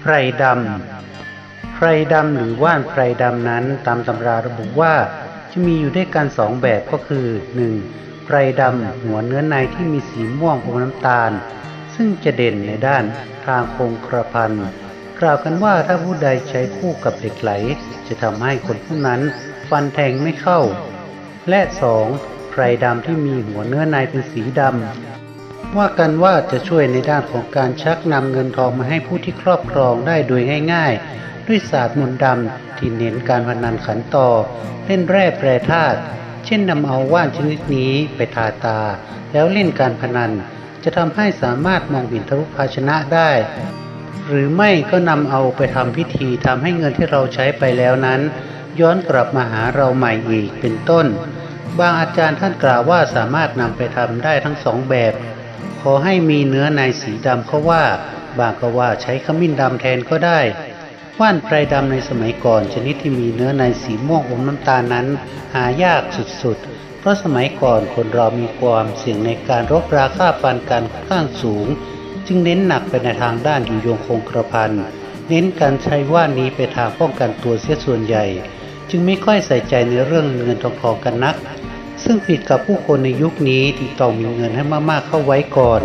ไพรดำ ไพรดำหรือว่านไพรดำนั้นตามตำราระบุว่าจะมีอยู่ด้วยกันสองแบบก็คือ 1. ไพรดำหัวเนื้อในที่มีสีม่วงอมน้ำตาล ซึ่งจะเด่นในด้านทางคงกระพันกล่าวกันว่าถ้าผู้ใดใช้คู่กับเหล็กไหล จะทำให้คนผู้นั้นฟันแทงไม่เข้า และ 2. ไพรดำที่มีหัวเนื้อในเป็นสีดำ ว่ากันว่าจะช่วยในด้านของการชักนำเงินทองมาให้ผู้ที่ครอบครองได้โดยง่ายๆ ด้วยศาสตร์มนต์ดำที่เน้นการพนันขันต่อ เล่นแร่แปรธาตุเช่นนำเอาว่านชนิดนี้ไปทาตา แล้วเล่นการพนัน จะทำให้สามารถมองเห็นทรุภาชนะได้ หรือไม่ก็นำเอาไปทำพิธีทำให้เงินที่เราใช้ไปแล้วนั้น ย้อนกลับมาหาเราใหม่อีกเป็นต้น บางอาจารย์ท่านกล่าวว่าสามารถนำไปทำได้ทั้งสองแบบ ขอให้มีเนื้อในสีดำเขาว่า บางก็ว่าใช้ขมิ้นดำแทนก็ได้ว่านไพรดำในสมัยก่อนชนิดที่มีเนื้อในสีม่วงอมน้ำตาลนั้น หายากสุดๆ เพราะสมัยก่อนคนเรามีความเสี่ยงในการรบราฆ่าฟันกันค่อนข้างสูง จึงเน้นหนักไปในทางด้านอยู่ยงคงกระพันเน้นการใช้ว่านนี้ไปทางป้องกันตัวเสียส่วนใหญ่ จึงไม่ค่อยใส่ใจในเรื่องเงินทองทองกันนัก ซึ่งผิดกับผู้คนในยุคนี้ที่ต้องมีเงินให้มากๆเข้าไว้ก่อน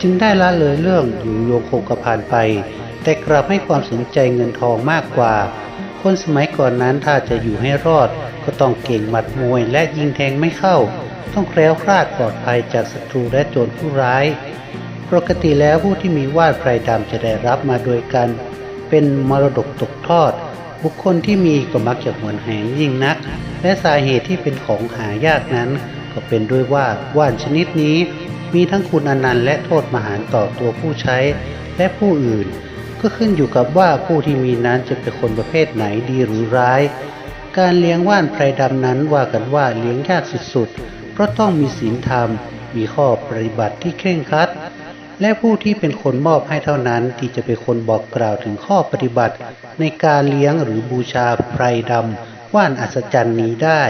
จึงได้ละเลยเรื่องอยู่โยงคงกระพันไป แต่กลับให้ความสนใจเงินทองมากกว่า คนสมัยก่อนนั้นถ้าจะอยู่ให้รอด ก็ต้องเก่งหมัดมวยและยิงแทงไม่เข้า ต้องแคล้วคลาดปลอดภัยจากศัตรูและโจรผู้ร้าย ปกติแล้วผู้ที่มีวาดไพรดำจะได้รับมาโดยการเป็นมรดกตกทอด บุคคลที่มีก็มักจะหวนแหนยิ่งนัก และสาเหตุที่เป็นของหายากนั้น ก็เป็นด้วยว่าว่านชนิดนี้ มีทั้งคุณอนันต์และโทษมหาต่อตัวผู้ใช้และผู้อื่น ก็ขึ้นอยู่กับว่าผู้ที่มีนั้นจะเป็นคนประเภทไหนดีหรือร้าย การเลี้ยงว่านไพรดำนั้นว่ากันว่าเลี้ยงยากสุดๆ เพราะต้องมีศีลธรรม มีข้อปฏิบัติที่เคร่งครัด และผู้ที่เป็นคนมอบให้เท่านั้นที่จะเป็นคนบอกกล่าวถึงข้อปฏิบัติ ในการเลี้ยงหรือบูชาไพรดำว่านอัศจรรย์นี้ได้